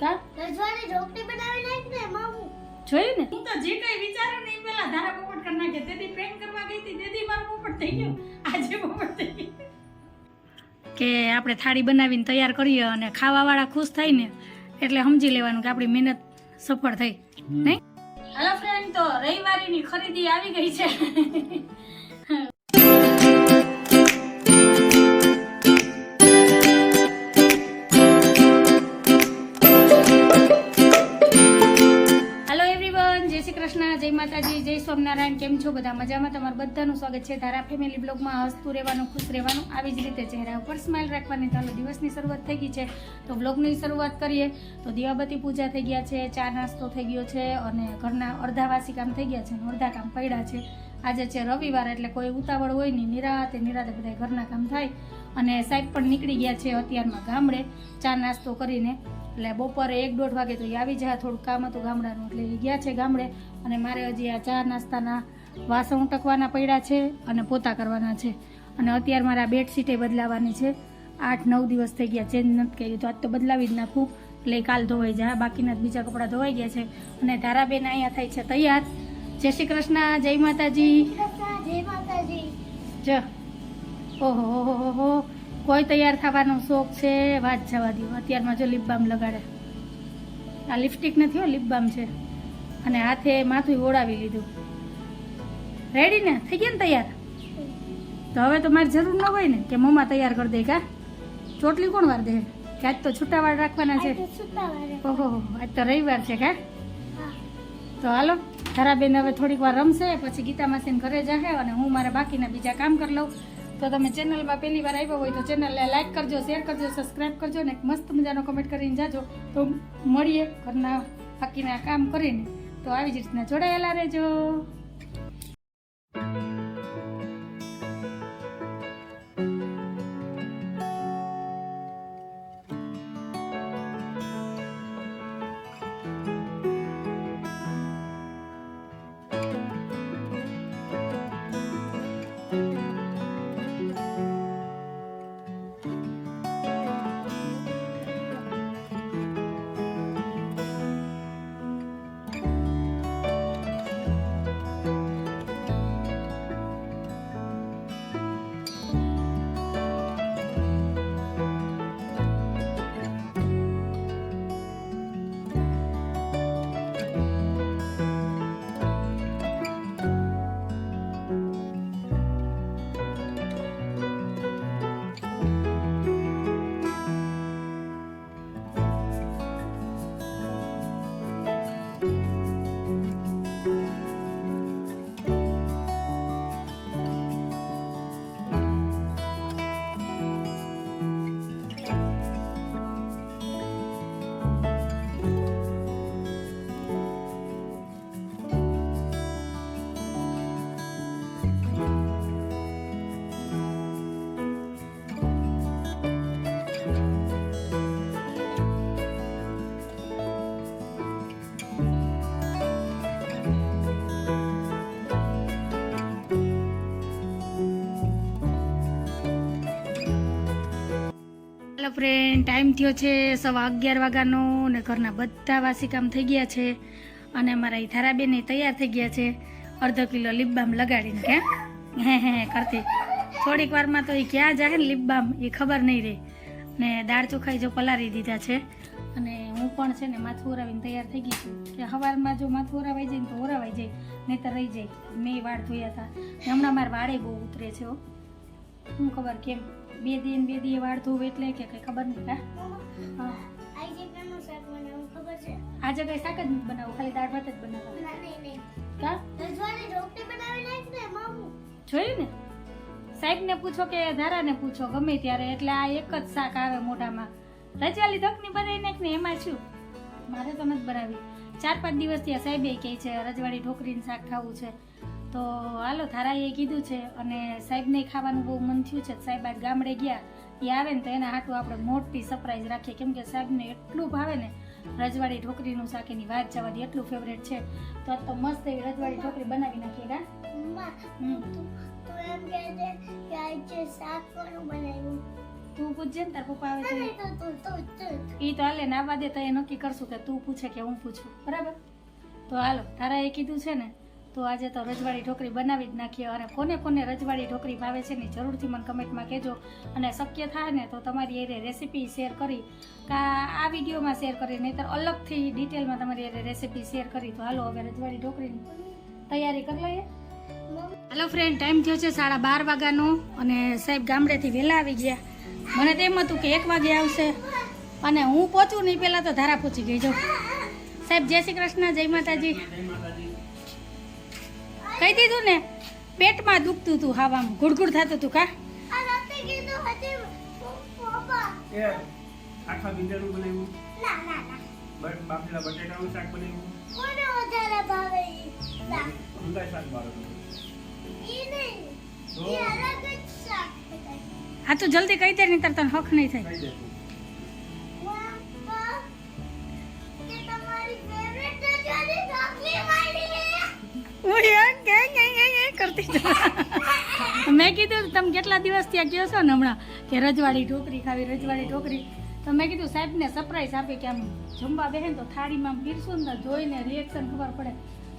કા? રજવાડી ઢોકળી બનાવી નાખ ને મામું. જોયું ને? હું તો જે કઈ વિચારું ને એ પેલા ધારા પોપટ કરી નાખે. તેથી પ્રેમ કરવા ગઈ હતી તેથી મારો પોપટ થઈ ગયો. આજે પોપટ થઈ ગયો. કે આપણે થાળી બનાવીને તૈયાર કરીએ અને ખાવાવાળા ખુશ થાય ને એટલે સમજી લેવાનું કે આપણી મહેનત સફળ થઈ. નહીં? હેલો ફ્રેન્ડ તો રવિવારીની ખરીદી આવી ગઈ છે. સ્વામિનારાયણ કેમ છો? બધા મજામાં? તમારું બધાનું સ્વાગત છે. તારા ફેમિલી બ્લોગમાં હસતું રહેવાનું, ખુશ રહેવાનું, આવી જ રીતે ચહેરા ઉપર સ્માઇલ રાખવાની ચાલો દિવસની શરૂઆત થઈ ગઈ છે. તો બ્લોગની શરૂઆત કરીએ. તો દીવાબત્તી પૂજા થઈ ગયા છે, ચા નાસ્તો થઈ ગયો છે અને ઘરના અડધાવાસી કામ થઈ ગયા છે અને અડધા કામ પડ્યા છે. આજે છે રવિવાર એટલે કોઈ ઉતાવળ હોય નહીં. નિરાતે નિરાતે બધા ઘરના કામ થાય. અને સાહેબ પણ નીકળી ગયા છે અત્યારમાં ગામડે. ચા નાસ્તો કરીને. એટલે બપોરે એક દોઢ વાગે તો એ આવી જાય. થોડું કામ હતું ગામડાનું એટલે એ ગયા છે ગામડે. અને મારે હજી આ ચા નાસ્તાના વાસણ ઉટકવાના પડ્યા છે અને પોતા કરવાના છે. અને અત્યારે મારે આ બેડશીટે બદલાવાની છે. આઠ નવ દિવસ થઈ ગયા ચેન્જ નથી કર્યું તો આજ તો બદલાવી જ નાખું. એટલે કાલ ધોવાઈ જાય. બાકીના જ બીજા કપડાં ધોવાઈ ગયા છે. અને ધારાબેન અહીંયા થાય છે તૈયાર. જય શ્રી કૃષ્ણ. જય માતાજી. જય માતાજી. જ. ઓહો કોઈ તૈયાર થવાનો શોખ છે? વાત જવા દો અત્યારમાં જો લીપબામ લગાડે. આ લિપસ્ટિક નથી હો લીપબામ છે. અને હાથે માથું ઓળાવી લીધું. રેડી ને? થઈ ગયા ને તૈયાર? તો હવે તો મારી જરૂર ન હોય ને કે મમ્મા તૈયાર કરી દે કા? ચોટલી કોણ વાર દે? કે આજ તો છૂટાવાળ રાખવાના છે. ઓહો આજ તો રવિવાર છે કા? તો હાલો ખરાબેન હવે થોડીક વાર રમશે પછી ગીતા માસીને ઘરે જશે અને હું મારા બાકીના બીજા કામ કરી લઉં. તો તમે ચેનલમાં પહેલી વાર આવ્યા હોય તો ચેનલને લાઈક કરજો શેર કરજો સબસ્ક્રાઈબ કરજો ને મસ્ત મજાનો કમેન્ટ કરીને જાજો. તો મળીએ ઘરના બાકીના કામ કરીને. તો આવી જ રીતના જોડાયેલા રહેજો. હેલો ફ્રેન્ડ ટાઈમ થયો છે સવા અગિયાર વાગ્યાનો ને ઘરના બધા વાસી કામ થઈ ગયા છે અને અમારા એ થારાબેન તૈયાર થઈ ગયા છે. અડધો કિલો લીપબામ લગાડીને કે? હે હે કરતી થોડીક વારમાં તો એ ક્યાં જાય ને લીપબામ એ ખબર નહીં રહે ને દાળ ચોખાઈ જો પલારી દીધા છે અને હું પણ છે ને માથું ઓરાવીને તૈયાર થઈ ગઈ છું. કે સવારમાં જો માથું ઓરાવાઈ જાય ને તો ઓરાવાઈ જાય, નહીંતર રહી જાય. મેં વાળ ધોયા હતા. હમણાં મારા વાળે બહુ ઉતરે છે હો. શું ખબર કેમ? બે દિન બે દીએ વાળ ધોવું એટલે કે કઈ ખબર નહીં કા હા. આજે કઈ શાક જ નથી બનાવું ખાલી દાળ ભાત જ બનાવવા ના કા બનાવી નાખ ને સાહેબ જોયું ને? પૂછો કે ધારાને પૂછો ગમે ત્યારે એટલે આ એક જ શાક આવે મોઢામાં. રજવાલી ધકની બનાવી નાખ ને એમાં શું? મારે તો નથી બનાવી. ચાર પાંચ દિવસ આ સાહેબે કહે છે રજવાડી ઢોકરીનું શાક ખાવું છે. તો હાલો ધારાએ કીધું છે અને સાહેબને ખાવાનું બહુ મન થયું છે. સાહેબ આજ ગામડે ગયા એ આવે ને તો એના હાટું આપણે મોટી સરપ્રાઈઝ રાખીએ. કેમ કે સાહેબને એટલું ભાવે ને રજવાડી ઢોકરીનું શાક એની વાત જવા દે એટલું ફેવરેટ છે. તો આજ તો મસ્ત એવી રજવાડી ઢોકરી બનાવી નાખીએ કા? તું પૂછજે ને તાર પપ્પા આવે એ તો હાલે ના વાદે તો એ નક્કી કરશું કે તું પૂછે કે હું પૂછું. બરાબર? તો હાલો તારા એ કીધું છે ને તો આજે તો રજવાડી ઢોકરી બનાવી જ નાખીએ. અને કોને કોને રજવાડી ઢોકરી ભાવે છે ને જરૂરથી મને કમેન્ટમાં કહેજો. અને શક્ય થાય ને તો તમારી એ રેસીપી શેર કરી. કા આ વિડીયોમાં શેર કરી, નહીંતર અલગથી ડિટેલમાં તમારી એ રેસીપી શેર કરી. તો હાલો, હવે રજવાડી ઢોકરીની તૈયારી કરી લઈએ. હાલો ફ્રેન્ડ ટાઈમ થયો છે સાડા બાર વાગ્યાનો અને સાહેબ ગામડેથી વહેલા આવી ગયા. મને તો એમ હતું કે એક વાગે આવશે. અને હું પહોંચું નહીં, પહેલાં તો ધારા પહોંચી ગઈ જો સાહેબ, જય શ્રી કૃષ્ણ, જય માતાજી. કહી દીધું ને પેટમાં દુખતું હતું હાવામાં ગુડગુડ થતું હતું કા આખા ભીંડાનું બનાવ્યું? ના ના ના. બાફેલા બટેટાનું શાક બનાવ્યું? કોને વધારે ભાવે શાક? ઊંધાઈ શાક બાર ઈ નહીં તો? ઈ અલગ જ શાક આ તો જલ્દી કહી દે નહીં તર તને હક નહીં થાય. હું યાર કે કે કે કે કરતી મેં કીધું તમે કેટલા દિવસ ત્યાં ગયો છો ને હમણાં? કે રજવાડી ઢોકરી ખાવી રજવાડી ઢોકરી. તો મેં કીધું સાહેબને સરપ્રાઈઝ આપી કે આમ જમવા બેહે તો થાળીમાં પીરશું પીરસું ને જોઈને રિએક્શન ખબર પડે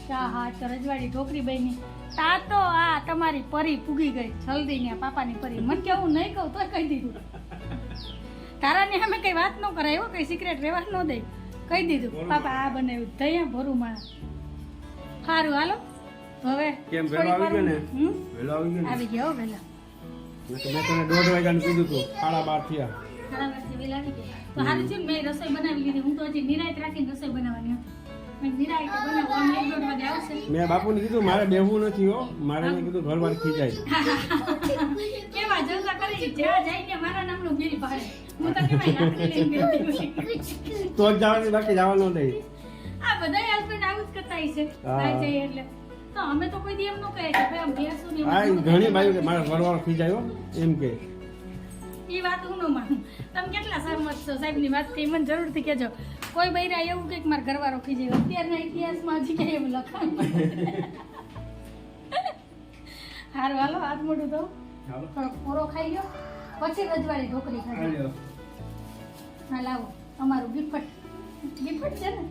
કે આ હા તો રજવાડી ઢોકરી બની. તા તો આ તમારી પરી પૂગી ગઈ જલ્દી ને પાપાની પરી. મને કે હું નહીં કહું તો કહી દીધું. તારાને અમે કઈ વાત ન કરાય હો કઈ સિક્રેટ રહેવા ન દે. કહી દીધું પાપા આ બનાવ્યું દયા ભરું માણા સારું હાલો. હવે કેમ થોડીક આવી ગયો ને? વારમાં- આવી ગયો આવી ગયા હો મેં તો તને દોઢ વાગ્યાનું કીધું હતું સાડા બાર થયા. સાડા વાગે વહેલા આવી ગયા. તો સારું છે ને મેં રસોઈ બનાવી લીધી. હું તો હજી નિરાયત રાખીને રસોઈ બનાવવાની હતી. મેં મેં બાપુને કીધું મારે બેહવું નથી હો. મારે કીધું ઘર વાર ખીજાય. કેવા જલસા કરી જ્યાં જઈને મારા નામનું બિલ ભરે. હું તો કેવાય. તો જવાનું બાકી જવાનું નહીં. આ બધા હસબન્ડ આવું જ કરતા જઈએ એટલે. તો અમે તો કોઈ દી એમ ન કહે કે ભાઈ આમ ભેંસું ને હા એમાં ઘણી બાજુ કે મારે ઘર વાર ખીજાય એમ કે. એ વાત હું ન માનું. તમે કેટલા સહમત છો? સાહેબની વાતથી મને જરૂરથી કહેજો. કોઈ બૈરા એવું કંઈક મારા ઘરવાળો ખીજે અત્યારના ઇતિહાસમાં હજી કઈ એવું લખાણ હારું હાલો હાથ મોઢું તો થોડોક પોરો ખાઈ ગયો પછી રજવાડી ઢોકળી ખાઈ હા લાવો. અમારું ગિફ્ટ ગિફ્ટ છે ને?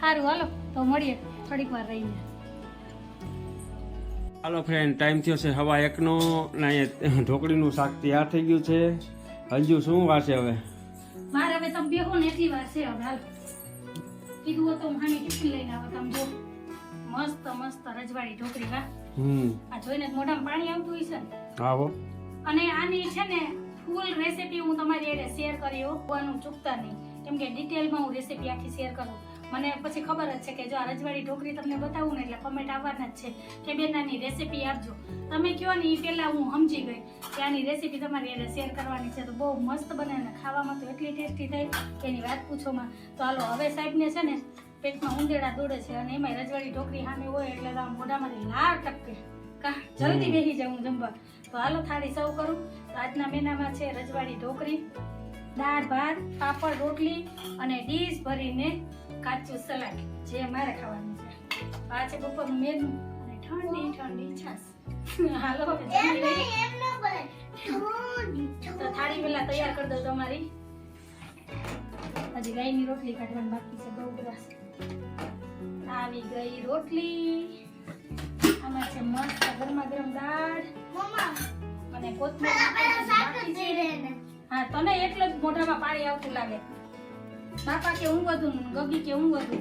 સારું હાલો. તો મળીએ. થોડીક વાર રહીને. હાલો ફ્રેન્ડ ટાઈમ થયો છે હવા એકનો ને અહીંયા ઢોકળીનું શાક તૈયાર થઈ ગયું છે. હજુ શું વાર છે હવે? મારે હવે તમે બેહો ને એટલી વાર છે હવે હાલ. કીધું તો હાની ટિફિન લઈને આવો તમે જો. મસ્ત મસ્ત રજવાડી ઢોકળી વા હમ. આ જોઈને મોઢામાં પાણી આવતું છે ને. હા હો. અને આની છે ને ફૂલ રેસીપી હું તમારી એડે શેર કરી હોવાનું ચૂકતા નહીં. કેમ કે ડિટેલમાં હું રેસીપી આખી શેર કરું. મને પછી ખબર જ છે કે જો આ રજવાડી ઢોકરી તમને બતાવું ને એટલે કમેન્ટ આવવાના જ છે. કે બેન આની રેસીપી આપજો. તમે કહો ને એ પહેલાં હું સમજી ગઈ કે આની રેસીપી તમારી એને શેર કરવાની છે તો બહુ મસ્ત બને ને ખાવામાં તો એટલી ટેસ્ટી થાય કે એની વાત પૂછોમાં તો હાલો હવે સાહેબને છે ને પેટમાં ઉંદેડા દોડે છે અને એમાં રજવાડી ઢોકરી સામે હોય એટલે આમ મોઢામાંથી લાળ ટપકે. કા? જલ્દી બેસી જાઉં જમવા. તો હાલો થાળી સર્વ કરું. તો આજના મેનામાં છે રજવાડી ઢોકરી દાળ ભાત પાપડ રોટલી અને ડીશ ભરીને કાચું સલાડ જે મારે ખાવાનું છે. આ છે બપોરનું મેનુ અને ઠંડી ઠંડી છાશ. હાલો હવે તો થાળી પેલા તૈયાર કરી દો તમારી. હજી ગાયની રોટલી કાઢવાની બાકી છે બહુ બધા આવી ગઈ રોટલી. આમાં છે મસ્ત ગરમા ગરમ દાળ. મમ્મા અને કોથમીર હા તને એટલે જ મોઢામાં પાણી આવતું લાગે. બાપા કે હું વધુ ગગી કે હું વધુ?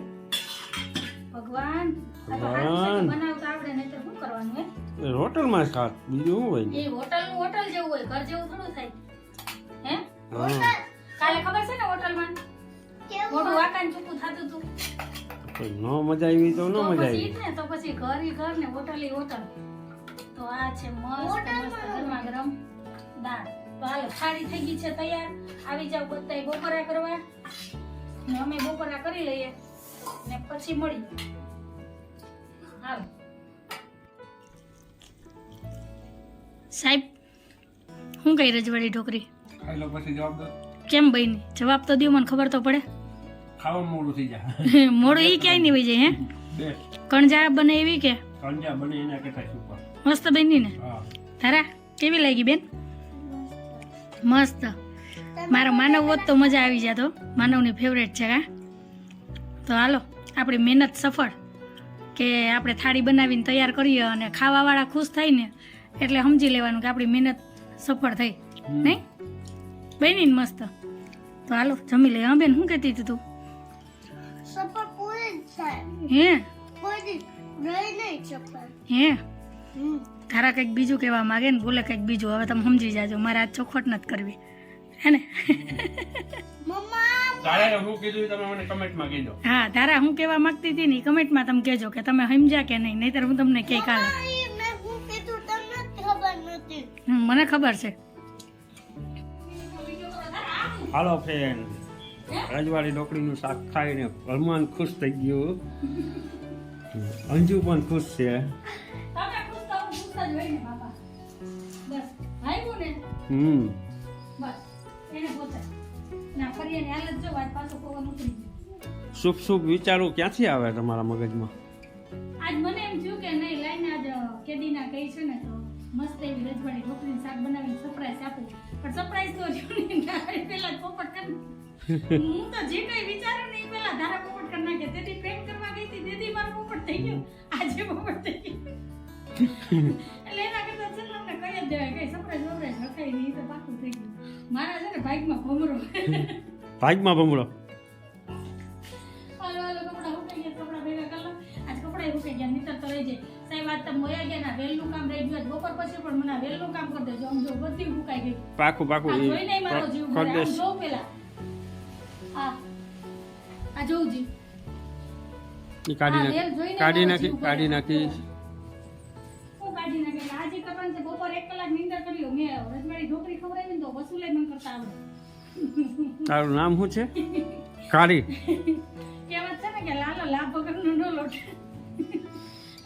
ભગવાન. બનાવતા આવડે નહીં તો શું કરવાનું હે? હોટલમાં ખાત બીજું શું હોય? એ હોટલનું હોટલ જેવું હોય ઘર જેવું થોડું થાય. હે? કાલે ખબર છે ને હોટલમાં? કેવું વાકાન ચૂકું થતું હતું. તો મજા આવી તો ન મજા પછી આવી. ને તો પછી ઘર ઈ ઘર ને હોટલ ઈ હોટલ. તો આ છે મસ્ત મસ્ત ગરમા ગરમ દાળ. તો હાલો થાળી થઈ ગઈ છે તૈયાર. આવી જાવ બધા બપોરા કરવા. ને અમે બપોરના કરી લઈએ ને પછી મળી. હાલો. સાહેબ શું કઈ રજવાડી ઢોકરી? ખાઈ લો પછી જવાબ દો કેમ બની? જવાબ તો દો મને ખબર તો પડે. ખાવા મોડું થઈ જાય. મોડું ઈ ક્યાંય નહીં હોય જાય હે? કણજા બને એવી કે? કણજા બને એના કરતા સુપર મસ્ત બની ને હા. તારા કેવી લાગી બેન? મસ્ત. મારો માનવ હોત તો મજા આવી જાત હો માનવની ફેવરેટ છે હા તો હાલો આપણી મહેનત સફળ કે આપણે થાળી બનાવીને તૈયાર કરીએ અને ખાવાવાળા ખુશ થાય ને એટલે સમજી લેવાનું કે આપણી મહેનત સફળ થઈ. નહીં? બની ને મસ્ત. તો હાલો જમી લઈએ. હા બેન શું કહેતી હતી તું? હે? કોઈ દી રહી નહીં સફર હે? તારા કંઈક બીજું કહેવા માગે ને બોલે કંઈક બીજું. હવે તમે સમજી જાજો મારે આ ચોખવટ નથી કરવી. હે ને મમ્મા તારે હું કીધું એ તમે મને કમેન્ટમાં કીધો હા તારા હું કહેવા માંગતી હતી ને કમેન્ટમાં તમે કહેજો કે તમે સમજ્યા કે નહીં નહીતર હું તમને કે કાલે. મને ખબર છે. હાલો ફ્રેન્ડ રજવાડી ઢોકળીનું શાક ખાઈને હનુમાન ખુશ થઈ ગયું. અંજુ પણ ખુશ છે. તમે ખુશ તો હું ખુશ જ હોય ને બાપા. બસ આવ્યું ને? હમ. બસ. એને પોતે ના ફરી એની હાલત જો પાછો પવન ઉતરી શુભ શુભ વિચારો ક્યાંથી આવે તમારા મગજમાં? આજ મને એમ થયું કે નહીં લાઈને આજ કેદીના કઈ છે ને તો મસ્ત એવી રજવાડી ઢોકળીનું શાક બનાવીને સરપ્રાઈઝ આપું. પણ સરપ્રાઈઝ તો જો નહીં પેલા જ પોપટ કરી હું તો જે કઈ વિચારું ને એ પેલા ધારા પોપટ કરી નાખે. તેથી પ્રેમ કરવા ગઈ હતી તેથી મારો પોપટ થઈ ગયો. આજે પોપટ થઈ ગયો. એટલે એના કરતા ચલો અમને કહી જ દેવાય કઈ સરપ્રાઈઝ વપરાઈઝ રખાય નહીં તો પાકું થઈ ગયું. મારા છે ને ભાગમાં ભમરો. ભાગમાં ભમરો. હાલો હાલો કપડા હુકાઈ ગયા કપડા ભેગા કરી લો. આજ કપડા હુકાઈ ગયા નીતર તો રહી જાય. સાહેબ આજ તમે મોયા ગયા ના વહેલું કામ રહી ગયું. બપોર પછી પણ મને વહેલું કામ કરી દેજો. આમ જો બધી હુકાઈ ગઈ પાકું પાકું આ ઈ મારો જીવ કર. આમ પેલા. આ આ જોઉં જી. કાઢી નાખી. કાઢી નાખી કાઢી નાખી. કાઢી નાખે આજે કરવાનું છે બપોર એક કલાક નીંદર કરી લ્યો. મેં રજવાડી ઢોકળી ખવડાવી ને તો વસૂલે મને કરતા આવડે. તારું નામ શું છે? કાળી. કહેવત છે ને કે લાલો લાભ વગરનો નો લોટ.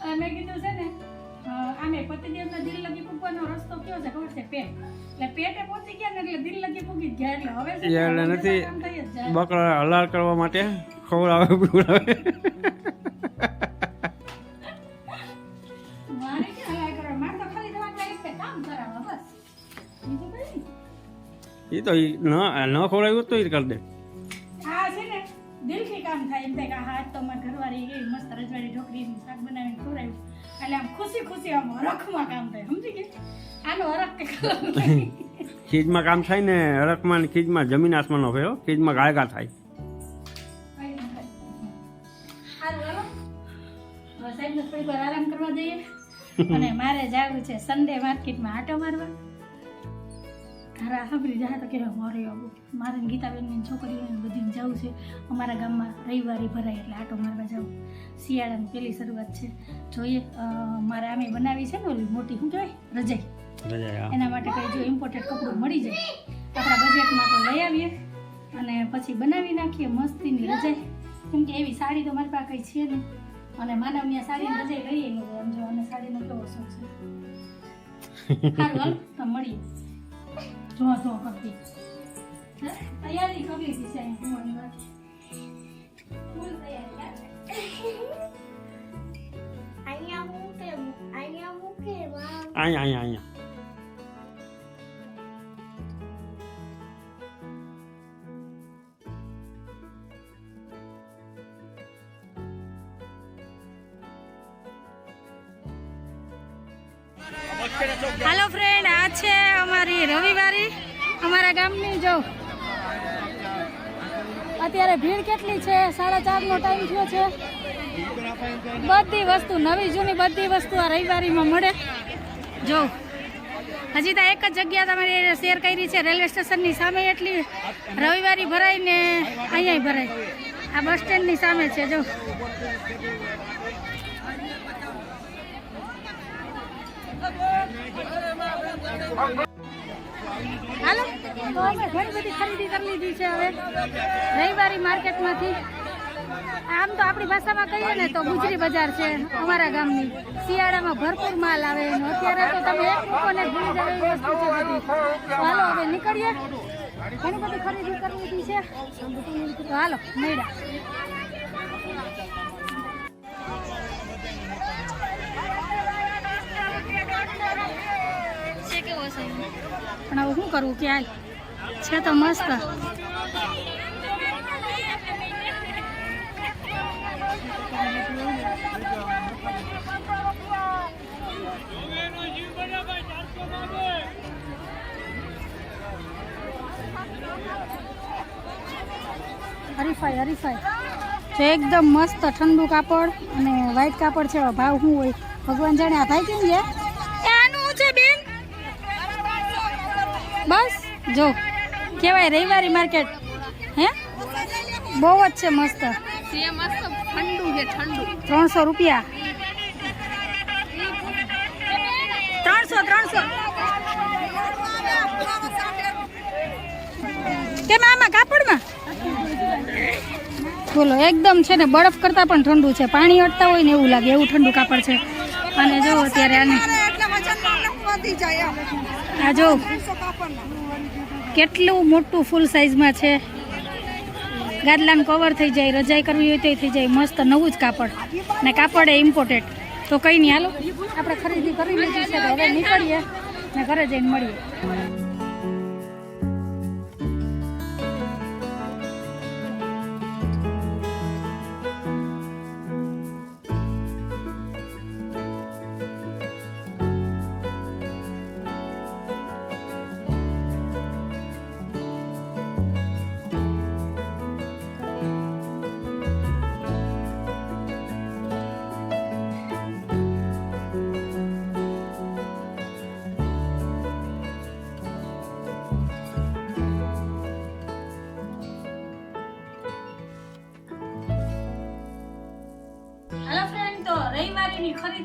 અને મેં કીધું છે ને આમે પતિદેવના દિલ લગી પૂગવાનો રસ્તો કયો છે ખબર છે? પેટ. એટલે પેટે પહોંચી ગયા ને એટલે દિલ લગી પૂગી ગયા. એટલે હવે એટલે નથી. બકરા હલાલ કરવા માટે ખવડાવે પીવડાવે. એ તો ન ન ખવડાવ્યું તો એ કરી દે. આ છે ને. દિલથી કામ થાય એમ થાય કે હા તો મારી ઘરવાળી એવી મસ્ત રજવાડી ઢોકળીનું શાક બનાવીને ખવડાવ્યું. એટલે આમ ખુશી ખુશી આમ હરખમાં કામ થાય સમજી ગયા? આનો હરખ કે ખીજમાં કામ થાય ને હરકમાં ને ખીજમાં જમીન આસમાનનો ફેરો ખીજમાં ગાળગા થાય. થોડીક આરામ કરવા દઈએ. અને મારે જવું છે સન્ડે માર્કેટમાં આટો મારવા. ઘરે સાંભળી જાય તો કે મારે મારે ને ગીતાબેનની છોકરીઓને બધીને જવું છે. અમારા ગામમાં રવિવારે ભરાય એટલે આટો મારવા જવું શિયાળાની પહેલી શરૂઆત છે. જોઈએ મારે આમે બનાવી છે ને ઓલી મોટી શું કહેવાય? રજાઈ. એના માટે કંઈ જો ઇમ્પોર્ટેડ કપડું મળી જાય. આપણા બજેટમાં તો લઈ આવીએ અને પછી બનાવી નાખીએ મસ્તીની રજાઈ. કેમ કે એવી સાડી તો મારી પાસે કંઈ છે નહીં. અને માનવની આ સાડીની રજાઈ લઈએ. સમજો અને સાડીનો કેવો શોખ છે. સારું હાલ તો મળીએ. જો જો કરતી હે? તૈયારી કરી અહીંયા કુંવરની બાકી ફૂલ તૈયારી હા? અહીંયા મૂકે અહીંયા મૂકે માં અહીંયા અહીંયા ગામની જો. અત્યારે ભીડ કેટલી છે? સાડા ચારનો ટાઈમ થયો છે. બધી વસ્તુ, નવી જૂની બધી વસ્તુ આ રવિવારીમાં મળે. જો, હજી તો એક જ જગ્યા તમારે શેર કરી છે, રેલવે સ્ટેશનની સામે એટલી રવિવારી ભરાય ને અહીંયા ભરાય. આ બસ સ્ટેન્ડની સામે છે, જો. હાલો? તો અમે ઘણી બધી ખરીદી કરી લીધી છે હવે. રવિવારી માર્કેટમાંથી. આમ તો આપણી ભાષામાં કહીએ ને તો ગુજરી બજાર છે અમારા ગામની. શિયાળામાં ભરપૂર માલ આવે એનો. અત્યારે તો તમે એક મૂકોને ભૂલી જાવ એવી વસ્તુ છે બધી. હાલો, હવે નીકળીએ. ઘણી બધી ખરીદી કરી લીધી છે. હાલો મળ્યા પણ હવે શું કરવું કે હાલ છે તો મસ્ત. હરીફાઈ હરીફાઈ. તો એકદમ મસ્ત ઠંડુ કાપડ અને વ્હાઈટ કાપડ છે. ભાવ શું હોય? ભગવાન જાણે આ ભાઈ કેમ છે એ આનું શું છે બેન બસ જો કેવાય રવિવારી માર્કેટ હે? બહુ જ છે મસ્ત. ત્રણસો રૂપિયા. ત્રણસો ત્રણસો. કેમ આમાં કાપડમાં? બોલો એકદમ છે ને બરફ કરતાં પણ ઠંડુ છે. પાણી અટતા હોય ને એવું લાગે એવું ઠંડુ કાપડ છે. અને જો અત્યારે આને આ જો કેટલું મોટું ફૂલ સાઈઝમાં છે. ગાદલાનું કવર થઈ જાય, રજાઈ કરવી હોય તો થઈ જાય, મસ્ત નવું જ કાપડ. ને કાપડ એ ઇમ્પોર્ટેન્ટ તો કંઈ નહીં, હાલો, આપણે ખરીદી કરી લીધી છે હવે નીકળીએ ને ઘરે જઈને મળીએ.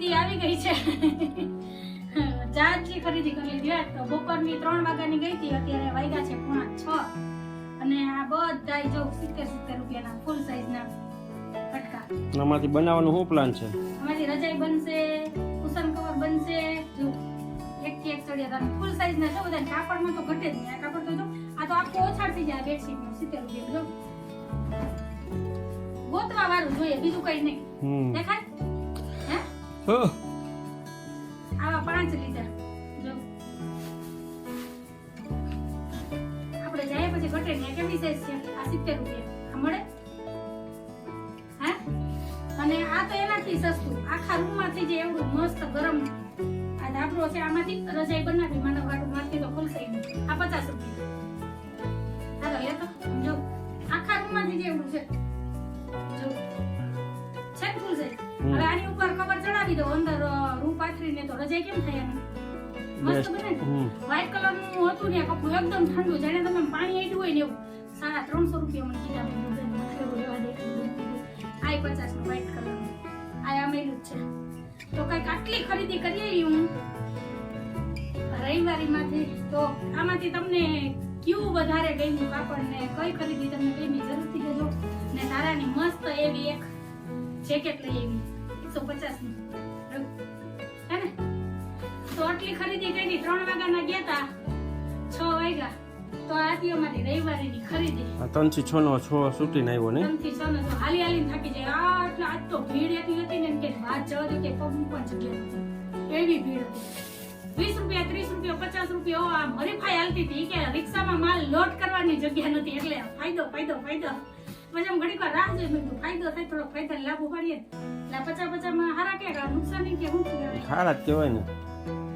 ખરીદી આવી ગઈ છે. ચારથી ખરીદી કરી લીધી. હોત તો બપોરની ત્રણ વાગ્યાની ગઈ હતી. અત્યારે વાગ્યા છે પોણા છ. અને આ બધા જો સિત્તેર સિત્તેર રૂપિયાના ફૂલ સાઈઝના ફટકા આમાંથી બનાવવાનો શું પ્લાન છે? આમાંથી રજાઈ બનશે કુશન કવર બનશે જો એક થી એક ચડિયા ફૂલ સાઈઝના છો બધા કાપડમાં તો ઘટે જ નહીં. આ કાપડ તો જો આ તો આખો ઓછાડ થઈ જાય બેડશીટનું સિત્તેર રૂપિયા. જો ગોતવા વાળું જોઈએ બીજું કઈ નહીં. દેખાય. આવા પાંચ લીધા. જો. આપણે જાય પછી ઘટે ને કેવી સાઈઝ છે? આ સિત્તેર રૂપિયા. મળે? હે? અને આ તો એનાથી સસ્તું. આખા રૂમમાં થઈ જાય મસ્ત ગરમ આ ધાબળો છે, આમાંથી રજાઈ બનાવી. માનવ વાળું માંથી તો ખુલશે. આ પચાસ રૂપિયા. હાલો જો. આખા રૂમમાં થઈ જાય એવડું છે. જો. કવર દો અંદર રૂ પાથરીને તો રજાઈ કેમ થાય મસ્ત બને વ્હાઈટ કલરનું હતું ને કપડું એકદમ ઠંડુ. જાણે તમે પાણી આડ્યું હોય ને એવું સાડા ત્રણસો રૂપિયા મને કીધા મેં કીધું, બેન, એવું લેવા દે. આ પચાસનું વ્હાઈટ કલર આ આમેલું જ છે. તો કંઈક આટલી ખરીદી કરીએ હું. રવિવારીમાંથી તો આમાંથી તમને ક્યુ વધારે ગમ્યું? કાપડ ને કઈ ખરીદી તમને ગમી? જરૂરથી કહેજો ને તારાની મસ્ત એવી એક જેકેટ લઈ આવી. એકસો પચાસની હે ને? તો આટલી ખરીદી કરી ત્રણ વાગ્યાના ગયા તા છ વાગ્યા. તો આથી અમારી રવિવારીની ખરીદી. ત્રણ ત્રણથી છ નો છ છૂટીને આવ્યો ને? ત્રણથી છ. ને તો હાલી થાકી જાય. આ આજ તો ભીડ એટલી હતી ને કે વાત જવા દો કે પગ જગ્યા એવી ભીડ હતી. વીસ રૂપિયા ત્રીસ રૂપિયા પચાસ રૂપિયા આમ હરીફાઈ હાલતી હતી. કે રિક્ષામાં માલ લોડ કરવાની જગ્યા નથી એટલે ફાયદો ફાયદો ફાયદો. પછી આમ ઘડીક વાર રાહ જોઈ મેં ફાયદો થાય થોડો ફાયદા લાભ ઉપાડીએ. એટલે પચાસ પચાસમાં હારા કે નુકસાન કે શું હારા કહેવાય ને.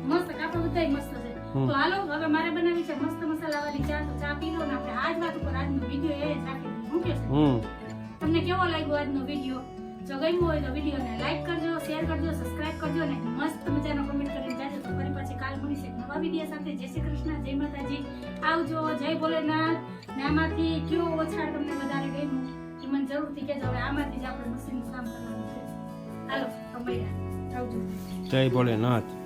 મસ્ત કાપડ બધાય મસ્ત છે. તો હાલો હવે મારે બનાવી છે મસ્ત મસાલાવાળી ચા તો ચા પી લો ને આપણે આજ વાત ઉપર આજનો વીડિયો એ જ રાખી દઈએ છે હમ. તમને કેવો લાગ્યો આજનો વીડિયો? જો ગમ્યું હોય તો વિડીયોને લાઈક કરજો શેર કરજો સબસ્ક્રાઇબ કરજો અને મસ્ત મજાનો કમેન્ટ કરીને જાજો. તો ફરી પાછી કાલ મળીશ નવા વીડિયો સાથે. જય શ્રી કૃષ્ણ, જય માતાજી. આવજો, જય ભોલેનાથ. ને આમાંથી કયો ઓછાડ તમને વધારે ગમ્યું? એ મને જરૂરથી કહેજો. હવે આમાંથી જ આપણે મશીનનું કામ કરવાનું છે. હાલો તો આવજો. જય ભોલેનાથ.